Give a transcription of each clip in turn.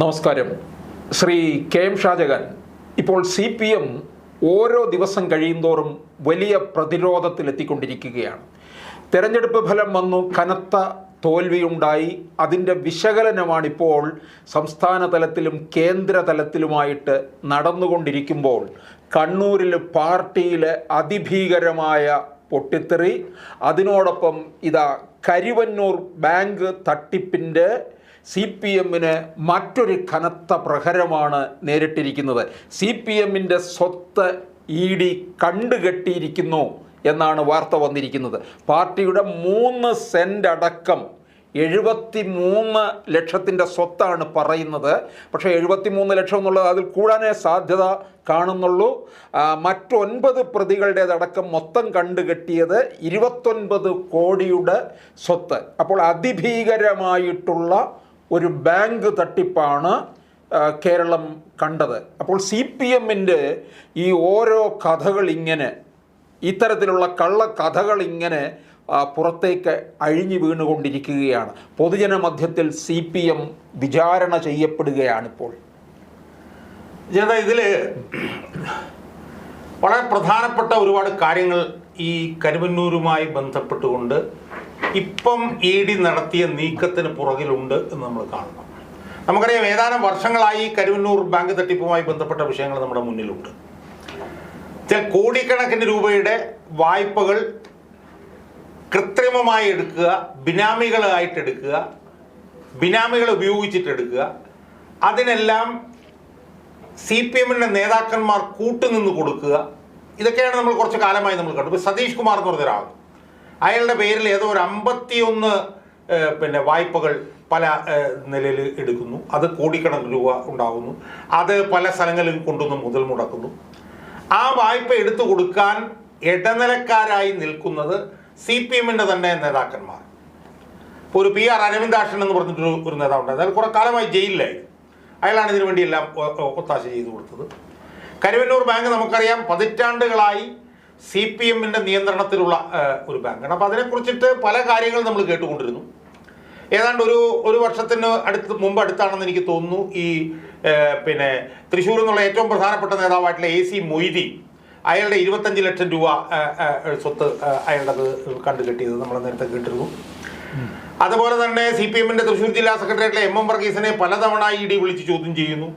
നമസ്കാരം. Shri K M Shah Jahan ഇപ്പോൾ C P M ഓരോ ദിവസം കഴിയുന്തോറും വലിയ പ്രതിരോധത്തിലെത്തിക്കൊണ്ടിരിക്കുകയാണ്. തെരഞ്ഞെടുപ്പ് ഫലം വന്നു കനത്ത തോൽവിയുണ്ടായി. അതിന്റെ വിശകലനമാണിപ്പോൾ സംസ്ഥാന തലത്തിലും കേന്ദ്ര തലത്തിലുമായിട്ട് നടന്നുകൊണ്ടിരിക്കുമ്പോൾ കണ്ണൂരിൽ പാർട്ടിയിലെ അതിഭീകരമായ പൊട്ടിത്തെറി അതിനോടൊപ്പം ഇതാ കരുവന്നൂർ ബാങ്ക് തട്ടിപ്പിന്റെ സി പി എമ്മിന് മറ്റൊരു കനത്ത പ്രഹരമാണ് നേരിട്ടിരിക്കുന്നത്. സി പി എമ്മിന്റെ സ്വത്ത് ഇ ഡി കണ്ടുകെട്ടിയിരിക്കുന്നു എന്നാണ് വാർത്ത വന്നിരിക്കുന്നത്. പാർട്ടിയുടെ മൂന്ന് സെന്റ് അടക്കം എഴുപത്തി മൂന്ന് ലക്ഷത്തിന്റെ സ്വത്താണ് പറയുന്നത്. പക്ഷേ എഴുപത്തി മൂന്ന് ലക്ഷം എന്നുള്ളത് അതിൽ കൂടാനേ സാധ്യത കാണുന്നുള്ളൂ. മറ്റൊൻപത് പ്രതികളുടേതടക്കം മൊത്തം കണ്ടുകെട്ടിയത് ഇരുപത്തൊൻപത് കോടിയുടെ സ്വത്ത്. അപ്പോൾ അതിഭീകരമായിട്ടുള്ള ഒരു ബാങ്ക് തട്ടിപ്പാണ് കേരളം കണ്ടത്. അപ്പോൾ സി പി എമ്മിന്റെ ഈ ഓരോ കഥകൾ ഇങ്ങനെ ഇത്തരത്തിലുള്ള കള്ള കഥകൾ ഇങ്ങനെ പുറത്തേക്ക് അഴിഞ്ഞു വീണുകൊണ്ടിരിക്കുകയാണ്. പൊതുജന മധ്യത്തിൽ സി പി എം വിചാരണ ചെയ്യപ്പെടുകയാണിപ്പോൾ. ജനത ഇതിൽ വളരെ പ്രധാനപ്പെട്ട ഒരുപാട് കാര്യങ്ങൾ ഈ കരുവന്നൂരുമായി ബന്ധപ്പെട്ടുകൊണ്ട് ഇപ്പം ഇ ഡി നടത്തിയ നീക്കത്തിന് പുറകിലുണ്ട് എന്ന് നമ്മൾ കാണണം നമുക്കറിയാം ഏതാനും വർഷങ്ങളായി കരുവന്നൂർ ബാങ്ക് തട്ടിപ്പുമായി ബന്ധപ്പെട്ട വിഷയങ്ങൾ നമ്മുടെ മുന്നിലുണ്ട്. ചില കോടിക്കണക്കിന് രൂപയുടെ വായ്പകൾ കൃത്രിമമായി എടുക്കുക ബിനാമികളായിട്ട് എടുക്കുക ബിനാമികൾ ഉപയോഗിച്ചിട്ട് എടുക്കുക. അതിനെല്ലാം സി പി എമ്മിന്റെ നേതാക്കന്മാർ കൂട്ടുനിന്ന് കൊടുക്കുക. ഇതൊക്കെയാണ് നമ്മൾ കുറച്ച് കാലമായി നമ്മൾ കണ്ടു സതീഷ് കുമാർ എന്ന് പറഞ്ഞ ഒരാൾ അയാളുടെ പേരിൽ ഏതോ ഒരു അമ്പത്തിയൊന്ന് പിന്നെ വായ്പകൾ പല നിലയിൽ എടുക്കുന്നു. അത് കോടിക്കണക്കിന് രൂപ ഉണ്ടാകുന്നു. അത് പല സ്ഥലങ്ങളിൽ കൊണ്ടുവന്ന് മുതൽ മുടക്കുന്നു. ആ വായ്പ എടുത്തു കൊടുക്കാൻ ഇടനിലക്കാരായി നിൽക്കുന്നത് സി പി എമ്മിന്റെ തന്നെ നേതാക്കന്മാർ. ഒരു പി ആർ അരവിന്ദാക്ഷൻ എന്ന് പറഞ്ഞിട്ടൊരു ഒരു നേതാവുണ്ട് അതായത് കുറെ കാലമായി ജയിലിലായി. അയാളാണ് ഇതിനു വേണ്ടിയെല്ലാം ഒത്താശ ചെയ്തു കൊടുത്തത്. കരുവന്നൂർ ബാങ്ക് നമുക്കറിയാം പതിറ്റാണ്ടുകളായി സി പി എമ്മിന്റെ നിയന്ത്രണത്തിലുള്ള ഒരു ബാങ്കാണ്. അപ്പോൾ അതിനെക്കുറിച്ചിട്ട് പല കാര്യങ്ങളും നമ്മൾ കേട്ടുകൊണ്ടിരുന്നു. ഏതാണ്ട് ഒരു ഒരു വർഷത്തിന് അടുത്ത് മുമ്പ് അടുത്താണെന്ന് എനിക്ക് തോന്നുന്നു. ഈ പിന്നെ തൃശ്ശൂർ എന്നുള്ള ഏറ്റവും പ്രധാനപ്പെട്ട നേതാവായിട്ടുള്ള എ സി മൊയ്തി അയാളുടെ ഇരുപത്തഞ്ച് ലക്ഷം രൂപ സ്വത്ത് ഏഹ്, അയാളുടെ കണ്ടു കിട്ടിയത് നമ്മൾ നേരത്തെ കേട്ടിരുന്നു. അതുപോലെ തന്നെ സി പി എമ്മിന്റെ തൃശ്ശൂർ ജില്ലാ സെക്രട്ടറിയായിട്ടുള്ള എം എം വർഗീസിനെ പലതവണ ഇ ഡി വിളിച്ച് ചോദ്യം ചെയ്യുന്നു.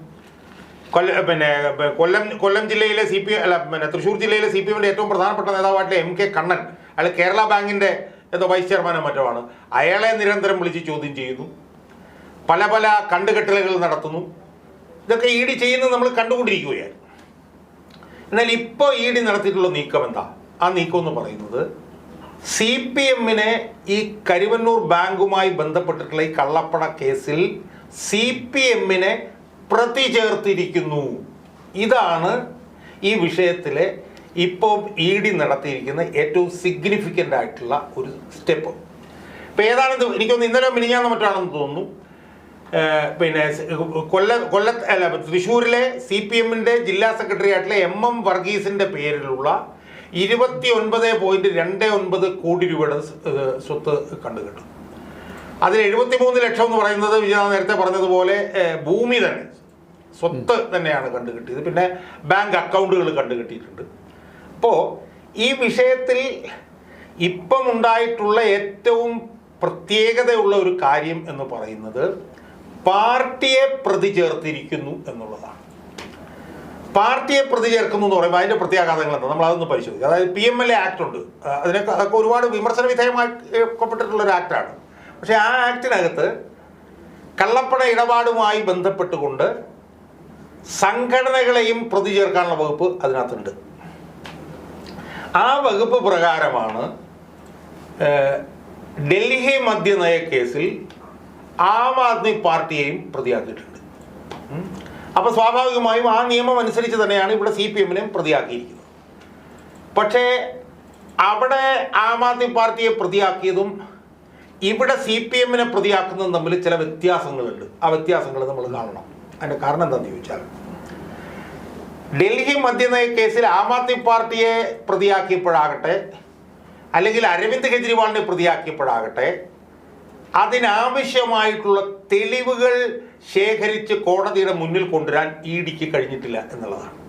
കൊല്ല പിന്നെ കൊല്ലം കൊല്ലം ജില്ലയിലെ സി പി അല്ല പിന്നെ തൃശ്ശൂർ ജില്ലയിലെ സി പി എമ്മിന്റെ ഏറ്റവും പ്രധാനപ്പെട്ട നേതാവായിട്ടുള്ള എം കെ കണ്ണൻ അയാൾ കേരള ബാങ്കിന്റെ എന്തോ വൈസ് ചെയർമാനോ മറ്റോ ആണ്. അയാളെ നിരന്തരം വിളിച്ച് ചോദ്യം ചെയ്യുന്നു. പല പല കണ്ടുകെട്ടലുകൾ നടത്തുന്നു. ഇതൊക്കെ ഇ ഡി ചെയ്യുന്നത് നമ്മൾ കണ്ടുകൊണ്ടിരിക്കുകയാണ് എന്നാൽ ഇപ്പോൾ ഇ ഡി നടത്തിയിട്ടുള്ള നീക്കം എന്താ? ആ നീക്കം എന്ന് പറയുന്നത് സി പി എമ്മിനെ ഈ കരുവന്നൂർ ബാങ്കുമായി ബന്ധപ്പെട്ടിട്ടുള്ള ഈ കള്ളപ്പണ കേസിൽ സി പി എമ്മിനെ പ്രതി ചേർത്തിരിക്കുന്നു. ഇതാണ് ഈ വിഷയത്തിലെ ഇപ്പോൾ ഇ ഡി നടത്തിയിരിക്കുന്ന ഏറ്റവും സിഗ്നിഫിക്കന്റ് ആയിട്ടുള്ള ഒരു സ്റ്റെപ്പ് ഇപ്പം ഏതാണെന്ന് എനിക്കൊന്ന് ഇന്നലെ മിനിഞ്ഞാന്ന് മറ്റാണെന്ന് തോന്നുന്നു. പിന്നെ കൊല്ല കൊല്ല അല്ല തൃശ്ശൂരിലെ സി പി എമ്മിന്റെ ജില്ലാ സെക്രട്ടറി ആയിട്ടുള്ള എം എം വർഗീസിന്റെ പേരിലുള്ള ഇരുപത്തി ഒൻപത് പോയിന്റ് രണ്ട് ഒൻപത് കോടി രൂപയുടെ സ്വത്ത് കണ്ടുകിട്ടു. അതിൽ എഴുപത്തി മൂന്ന് ലക്ഷം എന്ന് പറയുന്നത് വിജയ നേരത്തെ പറഞ്ഞതുപോലെ ഭൂമി തന്നെ. സ്വത്ത് തന്നെയാണ് കണ്ടുകിട്ടിയത്. പിന്നെ ബാങ്ക് അക്കൗണ്ടുകൾ കണ്ടുകിട്ടിയിട്ടുണ്ട്. അപ്പോൾ ഈ വിഷയത്തിൽ ഇപ്പം ഉണ്ടായിട്ടുള്ള ഏറ്റവും പ്രത്യേകതയുള്ള ഒരു കാര്യം എന്ന് പറയുന്നത് പാർട്ടിയെ പ്രതി ചേർത്തിരിക്കുന്നു എന്നുള്ളതാണ്. പാർട്ടിയെ പ്രതി ചേർക്കുന്നു എന്ന് പറയുമ്പോൾ അതിന്റെ പ്രത്യാഘാതങ്ങൾ എന്താ? നമ്മൾ അതൊന്ന് പരിശോധിക്കുക അതായത് P M L A act ഉണ്ട്. അതിനൊക്കെ അതൊക്കെ ഒരുപാട് വിമർശന വിധേയമാക്കപ്പെട്ടിട്ടുള്ള ഒരു ആക്ടാണ്. പക്ഷേ ആ ആക്ടിനകത്ത് കള്ളപ്പണ ഇടപാടുമായി ബന്ധപ്പെട്ടുകൊണ്ട് സംഘടനകളെയും പ്രതി ചേർക്കാനുള്ള വകുപ്പ് അതിനകത്തുണ്ട്. ആ വകുപ്പ് പ്രകാരമാണ് ഡൽഹി മദ്യനയ കേസിൽ ആം ആദ്മി പാർട്ടിയെയും പ്രതിയാക്കിയിട്ടുണ്ട്. അപ്പോൾ സ്വാഭാവികമായും ആ നിയമം അനുസരിച്ച് തന്നെയാണ് ഇവിടെ സി പി എമ്മിനെയും പ്രതിയാക്കിയിരിക്കുന്നത്. പക്ഷേ അവിടെ ആം ആദ്മി പാർട്ടിയെ പ്രതിയാക്കിയതും ഇവിടെ സി പി എമ്മിനെ പ്രതിയാക്കുന്നതും തമ്മിൽ ചില വ്യത്യാസങ്ങളുണ്ട്. ആ വ്യത്യാസങ്ങൾ നമ്മൾ കാണണം. അതിന്റെ കാരണം എന്താണെന്ന് ചോദിച്ചാൽ ഡൽഹി മദ്യനയ കേസിൽ ആം ആദ്മി പാർട്ടിയെ പ്രതിയാക്കിയപ്പോഴാകട്ടെ അല്ലെങ്കിൽ അരവിന്ദ് കെജ്രിവാളിനെ പ്രതിയാക്കിയപ്പോഴാകട്ടെ അതിനാവശ്യമായിട്ടുള്ള തെളിവുകൾ ശേഖരിച്ച് കോടതിയുടെ മുന്നിൽ കൊണ്ടുവരാൻ ഇ ഡിക്ക് കഴിഞ്ഞിട്ടില്ല എന്നുള്ളതാണ്.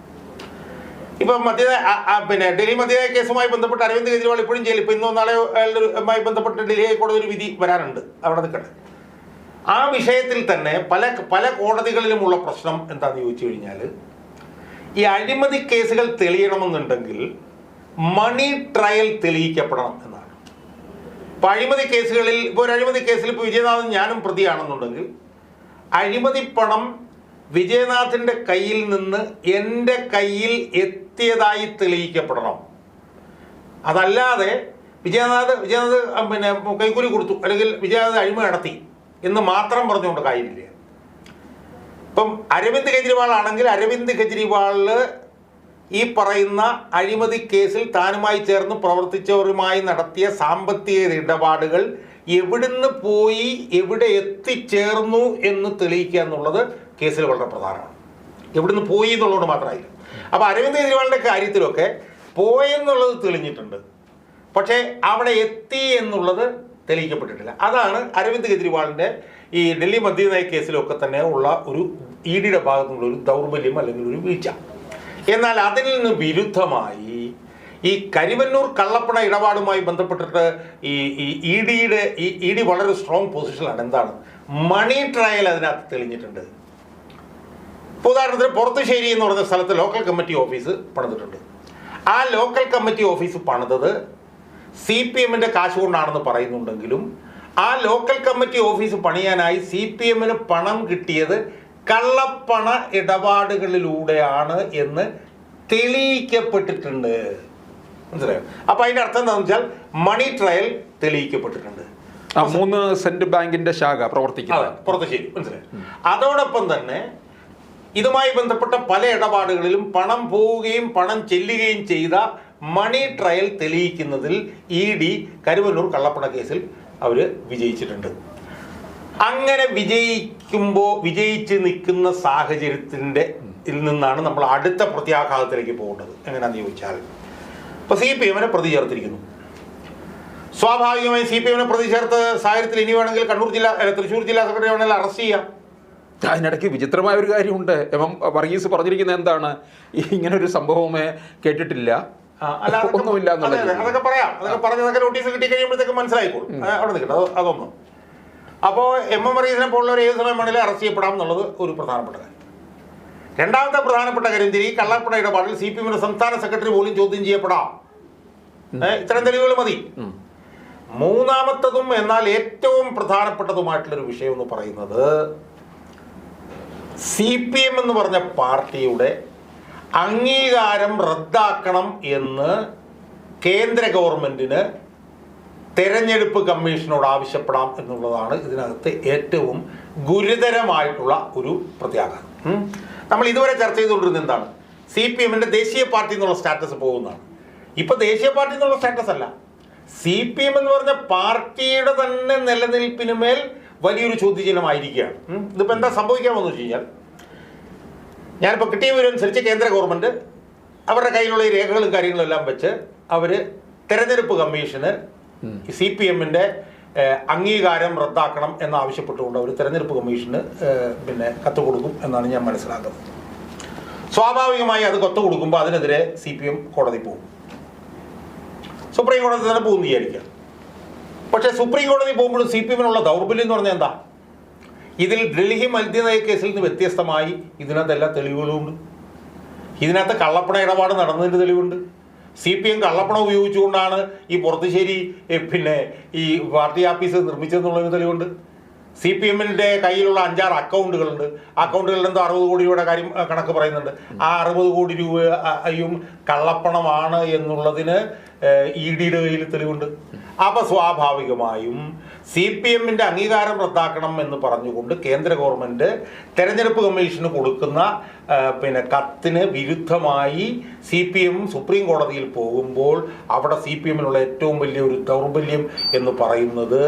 ഇപ്പം മധ്യ ആ- ആ പിന്നെ ഡൽഹി മധ്യത കേസുമായി ബന്ധപ്പെട്ട് അരവിന്ദ് കെജ്രിവാൾ ഇപ്പോഴും ജയിലിൽ. ഇപ്പം ഇന്നോ നാളെയോ അയാളുമായി ബന്ധപ്പെട്ട് ഡൽഹി ഹൈക്കോടതി ഒരു വിധി വരാനുണ്ട്. അവിടെ നിൽക്കട്ടെ. ആ വിഷയത്തിൽ തന്നെ പല പല കോടതികളിലുമുള്ള പ്രശ്നം എന്താണെന്ന് ചോദിച്ചു കഴിഞ്ഞാൽ ഈ അഴിമതി കേസുകൾ തെളിയണമെന്നുണ്ടെങ്കിൽ മണി ട്രയൽ തെളിയിക്കപ്പെടണം എന്നാണ്. ഇപ്പൊ അഴിമതി കേസുകളിൽ ഇപ്പോൾ ഒരു അഴിമതി കേസിൽ ഇപ്പോൾ വിജയനാഥൻ ഞാനും പ്രതിയാണെന്നുണ്ടെങ്കിൽ അഴിമതി പണം വിജയനാഥിന്റെ കയ്യിൽ നിന്ന് എന്റെ കയ്യിൽ എത്തിയതായി തെളിയിക്കപ്പെടണം. അതല്ലാതെ വിജയനാഥ് വിജയനാഥ് പിന്നെ കൈക്കൂലി കൊടുത്തു. അല്ലെങ്കിൽ വിജയനാഥ് അഴിമ നടത്തി എന്ന് മാത്രം പറഞ്ഞുകൊണ്ട് കാര്യമില്ല. ഇപ്പം അരവിന്ദ് കെജ്രിവാൾ ആണെങ്കിൽ അരവിന്ദ് കെജ്രിവാളിൽ ഈ പറയുന്ന അഴിമതി കേസിൽ താനുമായി ചേർന്ന് പ്രവർത്തിച്ചവരുമായി നടത്തിയ സാമ്പത്തിക ഇടപാടുകൾ എവിടുന്ന് പോയി എവിടെ എത്തിച്ചേർന്നു എന്ന് തെളിയിക്കുക എന്നുള്ളത് കേസിൽ വളരെ പ്രധാനമാണ്. എവിടുന്ന് പോയി എന്നുള്ളത് മാത്രമായില്ല. അപ്പോൾ അരവിന്ദ് കെജ്രിവാളിന്റെ കാര്യത്തിലൊക്കെ പോയെന്നുള്ളത് തെളിഞ്ഞിട്ടുണ്ട്. പക്ഷേ അവിടെ എത്തി എന്നുള്ളത് തെളിയിക്കപ്പെട്ടിട്ടില്ല. അതാണ് അരവിന്ദ് കെജ്രിവാളിന്റെ ഈ ഡൽഹി മദ്യനയ കേസിലൊക്കെ തന്നെ ഉള്ള ഒരു ഇ ഡിയുടെ ഭാഗത്തുനിന്നുള്ള ഒരു ദൗർബല്യം അല്ലെങ്കിൽ ഒരു വീഴ്ച. എന്നാൽ അതിൽ നിന്ന് വിരുദ്ധമായി ഈ കരിവന്നൂർ കള്ളപ്പണ ഇടപാടുമായി ബന്ധപ്പെട്ടിട്ട് ഈ ഇ ഡിയുടെ ഈ ഇ ഡി വളരെ സ്ട്രോങ് പൊസിഷനാണ് എന്താണ്? മണി ട്രയൽ അതിനകത്ത് തെളിഞ്ഞിട്ടുണ്ട്. ഇപ്പോൾ ഉദാഹരണത്തിന് പുറത്തുശ്ശേരി എന്ന് പറയുന്ന സ്ഥലത്ത് ലോക്കൽ കമ്മിറ്റി ഓഫീസ് പണിതിട്ടുണ്ട്. ആ ലോക്കൽ കമ്മിറ്റി ഓഫീസ് പണിതത് സി പി എമ്മിന്റെ കാശ് കൊണ്ടാണെന്ന് പറയുന്നുണ്ടെങ്കിലും ആ ലോക്കൽ കമ്മിറ്റി ഓഫീസ് പണിയാനായി സി പി എമ്മിന് പണം കിട്ടിയത് കള്ളപ്പണ ഇടപാടുകളിലൂടെയാണ് എന്ന് തെളിയിക്കപ്പെട്ടിട്ടുണ്ട്. മനസ്സിലായോ? അപ്പൊ അതിന്റെ അർത്ഥം എന്താണെന്ന് വെച്ചാൽ മണി ട്രയൽ തെളിയിക്കപ്പെട്ടിട്ടുണ്ട്. മൂന്ന് സെന്റ് ബാങ്കിന്റെ ശാഖ പ്രവർത്തിക്കുന്നത്. പുറത്തുശ്ശേരി ശരി മനസ്സിലായി? അതോടൊപ്പം തന്നെ ഇതുമായി ബന്ധപ്പെട്ട പല ഇടപാടുകളിലും പണം പോവുകയും പണം ചെല്ലുകയും ചെയ്ത മണി ട്രയൽ തെളിയിക്കുന്നതിൽ ഇ ഡി കരുവന്നൂർ കള്ളപ്പണ കേസിൽ അവർ വിജയിച്ചിട്ടുണ്ട്. അങ്ങനെ വിജയിക്കുമ്പോൾ വിജയിച്ച് നിൽക്കുന്ന സാഹചര്യത്തിന്റെ ഇതിൽ നിന്നാണ് നമ്മൾ അടുത്ത പ്രത്യാഘാതത്തിലേക്ക് പോകേണ്ടത്. എങ്ങനെയാണെന്ന് ചോദിച്ചാൽ ഇപ്പോൾ സി പി എമ്മിനെ പ്രതി ചേർത്തിരിക്കുന്നു. സ്വാഭാവികമായും സി പി എമ്മിനെ പ്രതി ചേർത്ത സാഹചര്യത്തിൽ ഇനി വേണമെങ്കിൽ കണ്ണൂർ ജില്ലാ തൃശ്ശൂർ ജില്ലാ സെക്രട്ടറി വേണമെങ്കിൽ അറസ്റ്റ് ചെയ്യാം. അതിനിടയ്ക്ക് വിചിത്രമായ ഒരു കാര്യമുണ്ട്. എം എം വർഗീസ് പറഞ്ഞിരിക്കുന്നത് എന്താണ്? ഇങ്ങനെ ഒരു സംഭവമേ കേട്ടിട്ടില്ല. ഒന്നുമില്ല. അതൊക്കെ പറയാം. അതൊക്കെ പറഞ്ഞ് അതൊക്കെ നോട്ടീസ് കിട്ടി കഴിയുമ്പോഴത്തേക്ക് മനസ്സിലായിക്കോളും. അവിടെ നിൽക്കട്ടെ അത് അതൊന്നും. അപ്പോൾ എം എം വർഗീസിനെ പോലുള്ളവർ ഏത് സമയം വേണമെങ്കിലും അറസ്റ്റ് ചെയ്യപ്പെടാം എന്നുള്ളത് ഒരു പ്രധാനപ്പെട്ട കാര്യം. രണ്ടാമത്തെ പ്രധാനപ്പെട്ട കാര്യം ഈ കള്ളപ്പണ ഇടപാടിൽ സി പി എമ്മിന്റെ സംസ്ഥാന സെക്രട്ടറി പോലും ചോദ്യം ചെയ്യപ്പെടാം. ഇത്തരം തെളിവുകൾ മതി. മൂന്നാമത്തതും എന്നാൽ ഏറ്റവും പ്രധാനപ്പെട്ടതുമായിട്ടുള്ളൊരു വിഷയം എന്ന് പറയുന്നത് സി പി എം എന്ന് പറഞ്ഞ പാർട്ടിയുടെ അംഗീകാരം റദ്ദാക്കണം എന്ന് കേന്ദ്ര ഗവൺമെന്റിന് തെരഞ്ഞെടുപ്പ് കമ്മീഷനോട് ആവശ്യപ്പെടാം എന്നുള്ളതാണ് ഇതിനകത്ത് ഏറ്റവും ഗുരുതരമായിട്ടുള്ള ഒരു പ്രത്യാഘാതം. നമ്മൾ ഇതുവരെ ചർച്ച ചെയ്തുകൊണ്ടിരുന്നത് എന്താണ്? സി പി എമ്മിന്റെ ദേശീയ പാർട്ടി എന്നുള്ള സ്റ്റാറ്റസ് പോകുന്നതാണ്. ഇപ്പൊ ദേശീയ പാർട്ടി എന്നുള്ള സ്റ്റാറ്റസ് അല്ല. സി പി എം എന്ന് പറഞ്ഞ പാർട്ടിയുടെ തന്നെ നിലനിൽപ്പിന് മേൽ വലിയൊരു ചോദ്യചിഹ്നമായിരിക്കുകയാണ്. ഇതിപ്പോൾ ഇതിപ്പോ എന്താ സംഭവിക്കാമെന്ന് വെച്ച് കഴിഞ്ഞാൽ ഞാനിപ്പോൾ കിട്ടിയ വിവരം അനുസരിച്ച് കേന്ദ്ര ഗവൺമെന്റ് അവരുടെ കയ്യിലുള്ള ഈ രേഖകളും കാര്യങ്ങളും എല്ലാം വെച്ച് അവർ തെരഞ്ഞെടുപ്പ് കമ്മീഷന് സി പി എമ്മിന്റെ അംഗീകാരം റദ്ദാക്കണം എന്നാവശ്യപ്പെട്ടുകൊണ്ട് അവർ തെരഞ്ഞെടുപ്പ് കമ്മീഷന് പിന്നെ കത്ത് കൊടുക്കും എന്നാണ് ഞാൻ മനസ്സിലാക്കുന്നത്. സ്വാഭാവികമായി അത് കത്ത് കൊടുക്കുമ്പോൾ അതിനെതിരെ സി പി എം കോടതി പോകും. സുപ്രീം കോടതി തന്നെ പോകും എന്ന് വിചാരിക്കുക. പക്ഷേ സുപ്രീം കോടതി പോകുമ്പോഴും സി പി എമ്മിനുള്ള ദൗർബല്യം എന്ന് പറഞ്ഞാൽ എന്താ? ഇതിൽ ഡൽഹി മദ്യനയ കേസിൽ നിന്ന് വ്യത്യസ്തമായി ഇതിനകത്ത് എല്ലാ തെളിവുകളുമുണ്ട്. ഇതിനകത്ത് കള്ളപ്പണ ഇടപാട് നടന്നതിന്റെ തെളിവുണ്ട്. സി പി എം കള്ളപ്പണം ഉപയോഗിച്ചുകൊണ്ടാണ് ഈ പുറത്തുശ്ശേരി പിന്നെ ഈ പാർട്ടി ആഫീസ് നിർമ്മിച്ചതെന്നുള്ളൊരു തെളിവുണ്ട്. സി പി എമ്മിന്റെ കയ്യിലുള്ള അഞ്ചാറ് അക്കൗണ്ടുകളുണ്ട്. അക്കൗണ്ടുകളിൽ എന്തോ അറുപത് കോടി രൂപയുടെ കാര്യം കണക്ക് പറയുന്നുണ്ട്. ആ അറുപത് കോടി രൂപയും കള്ളപ്പണമാണ് എന്നുള്ളതിന് ഇ ഡിയുടെ കയ്യിൽ തെളിവുണ്ട്. അപ്പോൾ സ്വാഭാവികമായും സി പി എമ്മിന്റെ അംഗീകാരം റദ്ദാക്കണം എന്ന് പറഞ്ഞുകൊണ്ട് കേന്ദ്ര ഗവൺമെന്റ് തെരഞ്ഞെടുപ്പ് കമ്മീഷന് കൊടുക്കുന്ന പിന്നെ കത്തിന് വിരുദ്ധമായി സി പി എം സുപ്രീം കോടതിയിൽ പോകുമ്പോൾ അവിടെ സി പി എമ്മിനുള്ള ഏറ്റവും വലിയ ഒരു ദൗർബല്യം എന്ന് പറയുന്നത്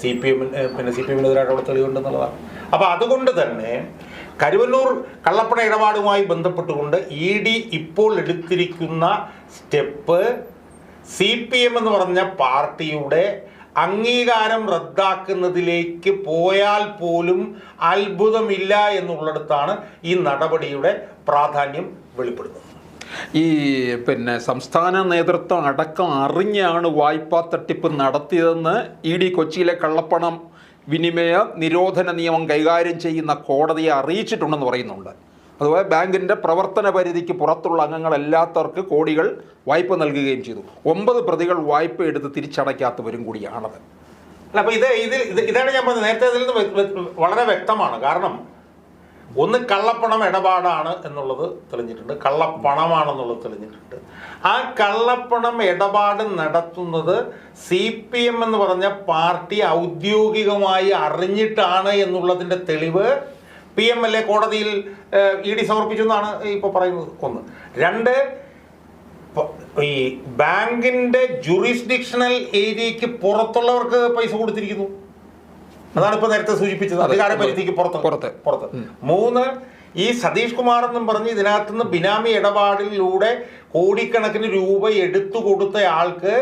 സി പി എമ്മിന് പിന്നെ സി പി എമ്മിനെതിരായിട്ട് അവിടെ തെളിവുണ്ടെന്നുള്ളതാണ്. അപ്പോൾ അതുകൊണ്ട് തന്നെ കരുവല്ലൂർ കള്ളപ്പണ ഇടപാടുമായി ബന്ധപ്പെട്ടുകൊണ്ട് ഇ ഡി ഇപ്പോൾ എടുത്തിരിക്കുന്ന സ്റ്റെപ്പ് സി പി എം എന്ന് പറഞ്ഞ പാർട്ടിയുടെ അംഗീകാരം റദ്ദാക്കുന്നതിലേക്ക് പോയാൽ പോലും അത്ഭുതമില്ല എന്നുള്ളിടത്താണ് ഈ നടപടിയുടെ പ്രാധാന്യം വെളിപ്പെടുന്നത്. ഈ പിന്നെ സംസ്ഥാന നേതൃത്വം അടക്കം അറിഞ്ഞാണ് വായ്പാ തട്ടിപ്പ് നടത്തിയതെന്ന് ഇ ഡി കൊച്ചിയിലെ കള്ളപ്പണം വിനിമയ നിരോധന നിയമം കൈകാര്യം ചെയ്യുന്ന കോടതിയെ അറിയിച്ചിട്ടുണ്ടെന്ന് പറയുന്നുണ്ട്. അതുപോലെ ബാങ്കിന്റെ പ്രവർത്തന പരിധിക്ക് പുറത്തുള്ള അംഗങ്ങളല്ലാത്തവർക്ക് കോടികൾ വായ്പ നൽകുകയും ചെയ്തു. ഒമ്പത് പ്രതികൾ വായ്പ എടുത്ത് തിരിച്ചടയ്ക്കാത്തവരും കൂടിയാണത്. അല്ല അപ്പോൾ ഇത് ഇതിൽ ഇത് ഇതാണ് ഞാൻ പറഞ്ഞത്. നേരത്തെ ഇതിൽ നിന്ന് വളരെ വ്യക്തമാണ്. കാരണം ഒന്ന് കള്ളപ്പണം ഇടപാടാണ് എന്നുള്ളത് തെളിഞ്ഞിട്ടുണ്ട്. കള്ളപ്പണമാണെന്നുള്ളത് തെളിഞ്ഞിട്ടുണ്ട്. ആ കള്ളപ്പണം ഇടപാട് നടത്തുന്നത് സി പി എം എന്ന് പറഞ്ഞ പാർട്ടി ഔദ്യോഗികമായി അറിഞ്ഞിട്ടാണ് എന്നുള്ളതിന്റെ തെളിവ് പി എം എൽ എ കോടതിയിൽ ഇ ഡി സമർപ്പിച്ചു എന്നാണ് ഇപ്പോൾ പറയുന്നത് ഒന്ന്. രണ്ട് ഈ ബാങ്കിന്റെ ജുറിസ്ഡിക്ഷണൽ ഏരിയയ്ക്ക് പുറത്തുള്ളവർക്ക് പൈസ കൊടുത്തിരിക്കുന്നു. അതാണ് ഇപ്പോൾ നേരത്തെ സൂചിപ്പിച്ചത്. അധികാരപരിധിക്ക് അധികാര പരിധിക്ക് പുറത്ത്. പുറത്ത്. പുറത്ത്. മൂന്ന് ഈ സതീഷ് കുമാർ എന്നും പറഞ്ഞ് ഇതിനകത്തുനിന്ന് ബിനാമി ഇടപാടിലൂടെ കോടിക്കണക്കിന് രൂപ എടുത്തു കൊടുത്ത ആൾക്ക്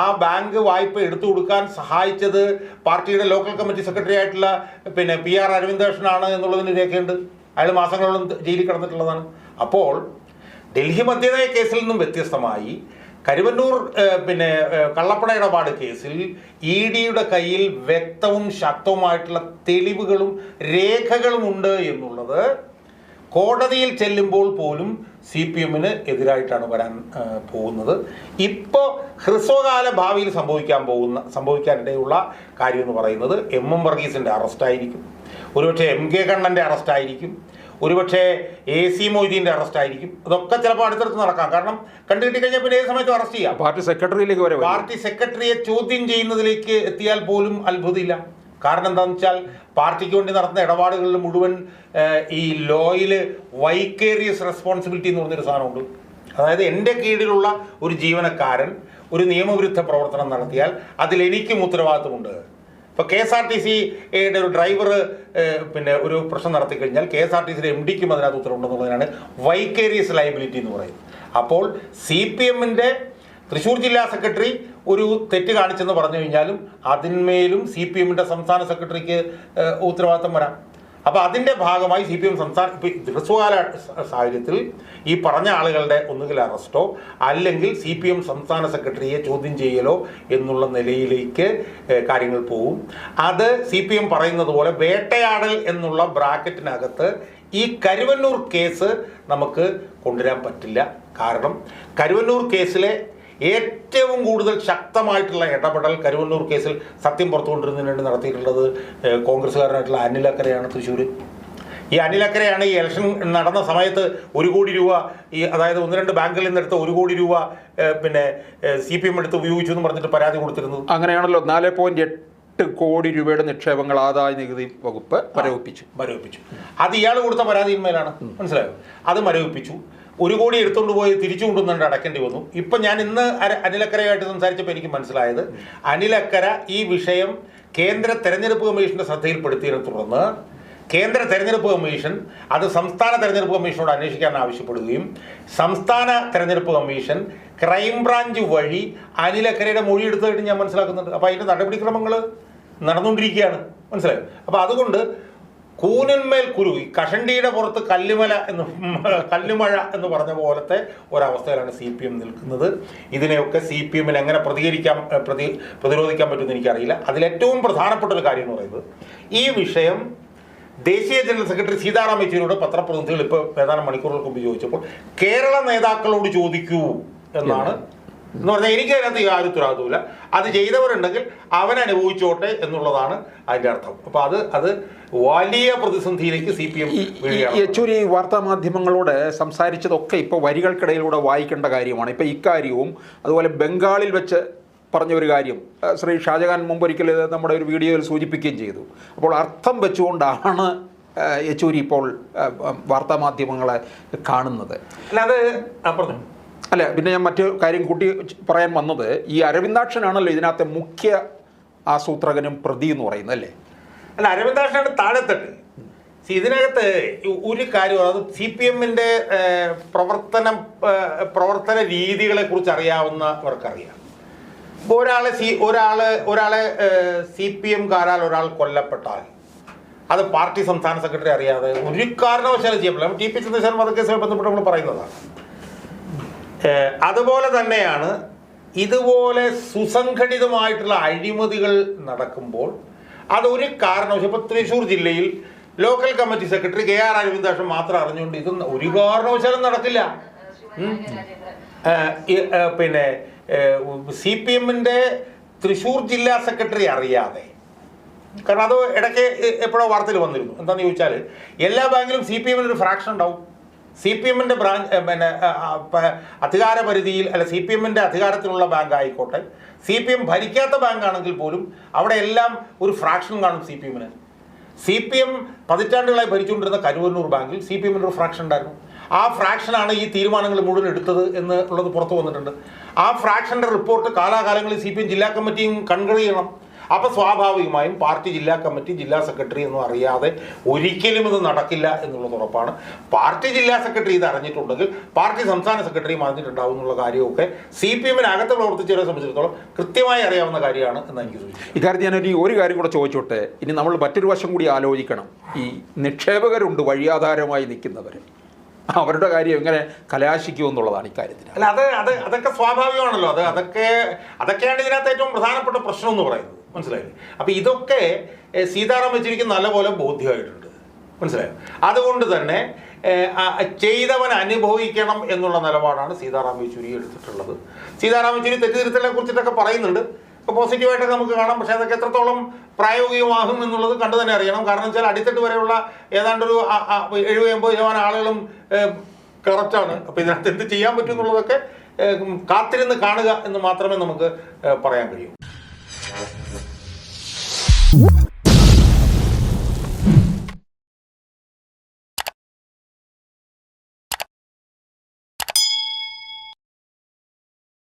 ആ ബാങ്ക് വായ്പ എടുത്തു കൊടുക്കാൻ സഹായിച്ചത് പാർട്ടിയുടെ ലോക്കൽ കമ്മിറ്റി സെക്രട്ടറി ആയിട്ടുള്ള പിന്നെ പി ആർ അരവിന്ദേഷനാണ് എന്നുള്ളതിന് രേഖയുണ്ട്. അയാൾ മാസങ്ങളോളം ജയിലിൽ കിടന്നിട്ടുള്ളതാണ്. അപ്പോൾ ഡൽഹി മദ്യനയ കേസിൽ നിന്നും വ്യത്യസ്തമായി കരുവന്നൂർ പിന്നെ കള്ളപ്പണ ഇടപാട് കേസിൽ ഇ ഡിയുടെ കയ്യിൽ വ്യക്തവും ശക്തവുമായിട്ടുള്ള തെളിവുകളും രേഖകളും ഉണ്ട് എന്നുള്ളത് കോടതിയിൽ ചെല്ലുമ്പോൾ പോലും സി പി എമ്മിന് എതിരായിട്ടാണ് വരാൻ പോകുന്നത്. ഇപ്പോൾ ഹ്രസ്വകാല ഭാവിയിൽ സംഭവിക്കാൻ പോകുന്ന സംഭവിക്കാനിടയുള്ള കാര്യം എന്ന് പറയുന്നത് എം എം വർഗീസിന്റെ അറസ്റ്റായിരിക്കും. ഒരുപക്ഷെ എം കെ കണ്ണന്റെ അറസ്റ്റായിരിക്കും. ഒരുപക്ഷെ എ സി മൊയ്തീന്റെ അറസ്റ്റ് ആയിരിക്കും അതൊക്കെ ചിലപ്പോൾ അടുത്തടുത്ത് നടക്കാം. കാരണം കണ്ടു കിട്ടി കഴിഞ്ഞാൽ പിന്നെ ഏത് സമയത്തും അറസ്റ്റ് ചെയ്യാം. പാർട്ടി സെക്രട്ടറിയിലേക്ക് വരെ. പാർട്ടി സെക്രട്ടറിയെ ചോദ്യം ചെയ്യുന്നതിലേക്ക് എത്തിയാൽ പോലും അത്ഭുതമില്ല. കാരണം എന്താണെന്ന് വെച്ചാൽ പാർട്ടിക്ക് വേണ്ടി നടത്തുന്ന ഇടപാടുകളിൽ മുഴുവൻ ഈ ലോയിൽ വൈക്കേറിയസ് റെസ്പോൺസിബിലിറ്റി എന്ന് പറഞ്ഞൊരു സാധനമുണ്ട്. അതായത് എന്റെ കീഴിലുള്ള ഒരു ജീവനക്കാരൻ ഒരു നിയമവിരുദ്ധ പ്രവർത്തനം നടത്തിയാൽ അതിൽ എനിക്കും ഉത്തരവാദിത്വമുണ്ട്. ഇപ്പോൾ കെ എസ് ആർ ടി സിയുടെ ഒരു ഡ്രൈവർ പിന്നെ ഒരു പ്രശ്നം നടത്തി കഴിഞ്ഞാൽ കെ എസ് ആർ ടി സിയുടെ എം ഡിക്കും അതിനകത്ത് ഉത്തരവുണ്ടെന്നുള്ളതിനാണ് വൈക്കേറിയസ് ലയബിലിറ്റി എന്ന് പറയുന്നത്. അപ്പോൾ സി പി എമ്മിന്റെ തൃശ്ശൂർ ജില്ലാ സെക്രട്ടറി ഒരു തെറ്റ് കാണിച്ചെന്ന് പറഞ്ഞു കഴിഞ്ഞാലും അതിന്മേലും സി പി എമ്മിന്റെ സംസ്ഥാന സെക്രട്ടറിക്ക് ഉത്തരവാദിത്തം വരാം. അപ്പോൾ അതിന്റെ ഭാഗമായി സി പി എം സംസ്ഥാന ദിവസകാല സാഹചര്യത്തിൽ ഈ പറഞ്ഞ ആളുകളുടെ ഒന്നുകിൽ അറസ്റ്റോ അല്ലെങ്കിൽ സി പി എം സംസ്ഥാന സെക്രട്ടറിയെ ചോദ്യം ചെയ്യലോ എന്നുള്ള നിലയിലേക്ക് കാര്യങ്ങൾ പോവും. അത് സി പി എം പറയുന്നത് പോലെ വേട്ടയാടൽ എന്നുള്ള ബ്രാക്കറ്റിനകത്ത് ഈ കരുവന്നൂർ കേസ് നമുക്ക് കൊണ്ടുവരാൻ പറ്റില്ല. കാരണം കരുവന്നൂർ കേസിലെ ഏറ്റവും കൂടുതൽ ശക്തമായിട്ടുള്ള ഇടപെടൽ കരുവന്നൂർ കേസിൽ സത്യം പുറത്തുകൊണ്ടിരുന്നതിന് വേണ്ടി നടത്തിയിട്ടുള്ളത് കോൺഗ്രസ്സുകാരനായിട്ടുള്ള അനിൽ അക്കരയാണ് തൃശ്ശൂർ ഈ അനിൽ അക്കരയാണ് ഈ ഇലക്ഷൻ നടന്ന സമയത്ത് ഒരു കോടി രൂപ ഈ അതായത് ഒന്ന് രണ്ട് ബാങ്കിൽ നിന്നെടുത്ത ഒരു കോടി രൂപ പിന്നെ സി പി എം എടുത്ത് ഉപയോഗിച്ചു എന്ന് പറഞ്ഞിട്ട് പരാതി കൊടുത്തിരുന്നത് അങ്ങനെയാണല്ലോ നാല് പോയിന്റ് എട്ട് കോടി രൂപയുടെ നിക്ഷേപങ്ങൾ ആദായ നികുതി വകുപ്പ് മരവിപ്പിച്ചു മരവിപ്പിച്ചു അത് ഇയാൾ കൊടുത്ത പരാതിയിന്മേലാണ്. മനസ്സിലായോ? അത് മരവിപ്പിച്ചു. ഒരു കോടി എടുത്തുകൊണ്ട് പോയി തിരിച്ചു കൊണ്ടുവന്നുകൊണ്ട് അടക്കേണ്ടി വന്നു. ഇപ്പം ഞാൻ ഇന്ന് അനിലക്കരയായിട്ട് സംസാരിച്ചപ്പോൾ എനിക്ക് മനസ്സിലായത് അനിലക്കര ഈ വിഷയം കേന്ദ്ര തെരഞ്ഞെടുപ്പ് കമ്മീഷന്റെ ശ്രദ്ധയിൽപ്പെടുത്തിയതിനെ തുടർന്ന് കേന്ദ്ര തെരഞ്ഞെടുപ്പ് കമ്മീഷൻ അത് സംസ്ഥാന തെരഞ്ഞെടുപ്പ് കമ്മീഷനോട് അന്വേഷിക്കാൻ ആവശ്യപ്പെടുകയും സംസ്ഥാന തെരഞ്ഞെടുപ്പ് കമ്മീഷൻ ക്രൈംബ്രാഞ്ച് വഴി അനിലക്കരയുടെ മൊഴി എടുത്തതായിട്ട് ഞാൻ മനസ്സിലാക്കുന്നുണ്ട്. അപ്പോൾ അതിന്റെ നടപടിക്രമങ്ങൾ നടന്നുകൊണ്ടിരിക്കുകയാണ്. മനസ്സിലായോ? അപ്പോൾ അതുകൊണ്ട് കൂനന്മേൽ കുരു ഈ കഷണ്ടിയുടെ പുറത്ത് കല്ലുമല എന്ന് കല്ലുമഴ എന്ന് പറഞ്ഞ പോലത്തെ ഒരവസ്ഥയിലാണ് സി പി എം നിൽക്കുന്നത്. ഇതിനെയൊക്കെ സി പി എമ്മിന് എങ്ങനെ പ്രതികരിക്കാൻ പ്രതി പ്രതിരോധിക്കാൻ പറ്റുമെന്ന് എനിക്കറിയില്ല. അതിലേറ്റവും പ്രധാനപ്പെട്ട ഒരു കാര്യം എന്ന് പറയുന്നത് ഈ വിഷയം ദേശീയ ജനറൽ സെക്രട്ടറി സീതാറാം യെച്ചൂരിയോട് പത്രപ്രതിനിധികൾ ഇപ്പോൾ ഏതാനും മണിക്കൂറുകൾക്ക് മുമ്പ് ചോദിച്ചപ്പോൾ കേരള നേതാക്കളോട് ചോദിക്കൂ എന്നാണ് എന്ന് പറഞ്ഞാൽ എനിക്ക് അതിനകത്ത് യാതൊരു ഉത്തരവാദിത്വമില്ല അത് ചെയ്തവരുണ്ടെങ്കിൽ അവൻ അനുഭവിച്ചോട്ടെ എന്നുള്ളതാണ് അതിന്റെ അർത്ഥം. അപ്പോൾ അത് അത് വലിയ പ്രതിസന്ധിയിലേക്ക് സി പി എം യെച്ചൂരി വാർത്താ മാധ്യമങ്ങളോട് സംസാരിച്ചതൊക്കെ ഇപ്പോൾ വരികൾക്കിടയിലൂടെ വായിക്കേണ്ട കാര്യമാണ്. ഇപ്പോൾ ഇക്കാര്യവും അതുപോലെ ബംഗാളിൽ വെച്ച് പറഞ്ഞ ഒരു കാര്യം ശ്രീ ഷാജഹാൻ മുമ്പൊരിക്കൽ ഒരിക്കൽ നമ്മുടെ ഒരു വീഡിയോയിൽ സൂചിപ്പിക്കുകയും ചെയ്തു. അപ്പോൾ അർത്ഥം വെച്ചുകൊണ്ടാണ് യെച്ചൂരി ഇപ്പോൾ അഹ് അഹ് വാർത്താ മാധ്യമങ്ങളെ കാണുന്നത്. അല്ലാതെ പറഞ്ഞു. അല്ല പിന്നെ ഞാൻ മറ്റു കാര്യം കൂട്ടി പറയാൻ വന്നത് ഈ അരവിന്ദാക്ഷനാണല്ലോ ഇതിനകത്തെ മുഖ്യ ആസൂത്രകനും പ്രതി എന്ന് പറയുന്നത് അല്ലേ? അല്ല അരവിന്ദാക്ഷനാണ് താഴെത്തട്ട്. സി ഇതിനകത്ത് ഒരു കാര്യം അത് സി പി എമ്മിന്റെ പ്രവർത്തനം പ്രവർത്തന രീതികളെ കുറിച്ച് അറിയാവുന്നവർക്കറിയാം. ഒരാളെ സി ഒരാൾ ഒരാളെ സി പി എം കാരാൽ ഒരാൾ കൊല്ലപ്പെട്ടാൽ അത് പാർട്ടി സംസ്ഥാന സെക്രട്ടറി അറിയാതെ ഒരു കാരണവശാലും ചെയ്യപ്പെടില്ല. ടി പി ചന്ദ്രശേഖരൻ വധക്കേസുമായി ബന്ധപ്പെട്ട് നമ്മൾ പറയുന്നതാണ്. അതുപോലെ തന്നെയാണ് ഇതുപോലെ സുസംഘടിതമായിട്ടുള്ള അഴിമതികൾ നടക്കുമ്പോൾ അതൊരു കാരണവശാലും ഇപ്പോൾ തൃശ്ശൂർ ജില്ലയിൽ local committee secretary K R Aravindakshan മാത്രം അറിഞ്ഞുകൊണ്ട് ഇത് ഒരു കാരണവശാലും നടക്കില്ല. പിന്നെ സി പി എമ്മിന്റെ തൃശ്ശൂർ ജില്ലാ സെക്രട്ടറി അറിയാതെ. കാരണം അത് ഇടയ്ക്ക് എപ്പോഴോ വാർത്തയിൽ വന്നിരുന്നു. എന്താണെന്ന് ചോദിച്ചാൽ എല്ലാ ബാങ്കിലും സി പി എമ്മിന് ഒരു ഫ്രാക്ഷൻ ഉണ്ടാവും. സി പി എമ്മിന്റെ ബ്രാഞ്ച് പിന്നെ അധികാര പരിധിയിൽ അല്ല സി പി എമ്മിന്റെ അധികാരത്തിലുള്ള ബാങ്ക് ആയിക്കോട്ടെ സി പി എം ഭരിക്കാത്ത ബാങ്ക് ആണെങ്കിൽ പോലും അവിടെ എല്ലാം ഒരു ഫ്രാക്ഷൻ കാണും സി പി എമ്മിന്. സി പി എം പതിറ്റാണ്ടുകളായി ഭരിച്ചുകൊണ്ടിരുന്ന കരുവന്നൂർ ബാങ്കിൽ സി പി എമ്മിന് ഒരു ഫ്രാക്ഷൻ ഉണ്ടായിരുന്നു. ആ ഫ്രാക്ഷനാണ് ഈ തീരുമാനങ്ങൾ മുഴുവൻ എടുത്തത് എന്ന് ഉള്ളത് പുറത്തു വന്നിട്ടുണ്ട്. ആ ഫ്രാക്ഷന്റെ റിപ്പോർട്ട് കാലാകാലങ്ങളിൽ സി പി എം ജില്ലാ കമ്മിറ്റിയും കൺകറി ചെയ്യണം. അപ്പോൾ സ്വാഭാവികമായും പാർട്ടി ജില്ലാ കമ്മിറ്റി ജില്ലാ സെക്രട്ടറി ഒന്നും അറിയാതെ ഒരിക്കലും ഇത് നടക്കില്ല എന്നുള്ളത് ഉറപ്പാണ്. പാർട്ടി ജില്ലാ സെക്രട്ടറി ഇത് അറിഞ്ഞിട്ടുണ്ടെങ്കിൽ പാർട്ടി സംസ്ഥാന സെക്രട്ടറിയും അറിഞ്ഞിട്ടുണ്ടാവും എന്നുള്ള കാര്യമൊക്കെ സി പി എമ്മിനകത്ത് പ്രവർത്തിച്ചവരെ സംബന്ധിച്ചിടത്തോളം കൃത്യമായി അറിയാവുന്ന കാര്യമാണ് എന്ന് എനിക്ക് തോന്നുന്നു ഇക്കാര്യത്തിൽ ഞാൻ ഇനി ഒരു കാര്യം കൂടെ ചോദിച്ചോട്ടെ? ഇനി നമ്മൾ മറ്റൊരു വശം കൂടി ആലോചിക്കണം. ഈ നിക്ഷേപകരുണ്ട് വഴിയാധാരമായി നിൽക്കുന്നവർ അവരുടെ കാര്യം എങ്ങനെ കലാശിക്കുമെന്നുള്ളതാണ് ഇക്കാര്യത്തിൽ. അല്ല അത് അത് അതൊക്കെ സ്വാഭാവികമാണല്ലോ. അത് അതൊക്കെ അതൊക്കെയാണ് ഇതിനകത്ത് ഏറ്റവും പ്രധാനപ്പെട്ട പ്രശ്നം എന്ന് പറയുന്നത്. മനസ്സിലായില്ലേ അപ്പൊ ഇതൊക്കെ സീതാറാം യെച്ചൂരിക്ക് നല്ലപോലെ ബോധ്യമായിട്ടുണ്ട്. മനസ്സിലായോ? അതുകൊണ്ട് തന്നെ ചെയ്തവൻ അനുഭവിക്കണം എന്നുള്ള നിലപാടാണ് സീതാറാം യെച്ചൂരി എടുത്തിട്ടുള്ളത്. സീതാറാം യെച്ചൂരി തെറ്റിദ്ധരുത്തലിനെ കുറിച്ചിട്ടൊക്കെ പറയുന്നുണ്ട്. പോസിറ്റീവായിട്ടൊക്കെ നമുക്ക് കാണാം. പക്ഷേ അതൊക്കെ എത്രത്തോളം പ്രായോഗികമാകും എന്നുള്ളത് കണ്ടു തന്നെ അറിയണം. കാരണം വെച്ചാൽ അടിത്തട്ട് വരെയുള്ള ഏതാണ്ടൊരു എഴുപത് എൺപത് ശതമാനം ആളുകളും കറക്റ്റാണ് അപ്പോൾ ഇതിനകത്ത് എന്ത് ചെയ്യാൻ പറ്റും എന്നുള്ളതൊക്കെ കാത്തിരുന്ന് കാണുക എന്ന് മാത്രമേ നമുക്ക് പറയാൻ കഴിയൂ. Whoop.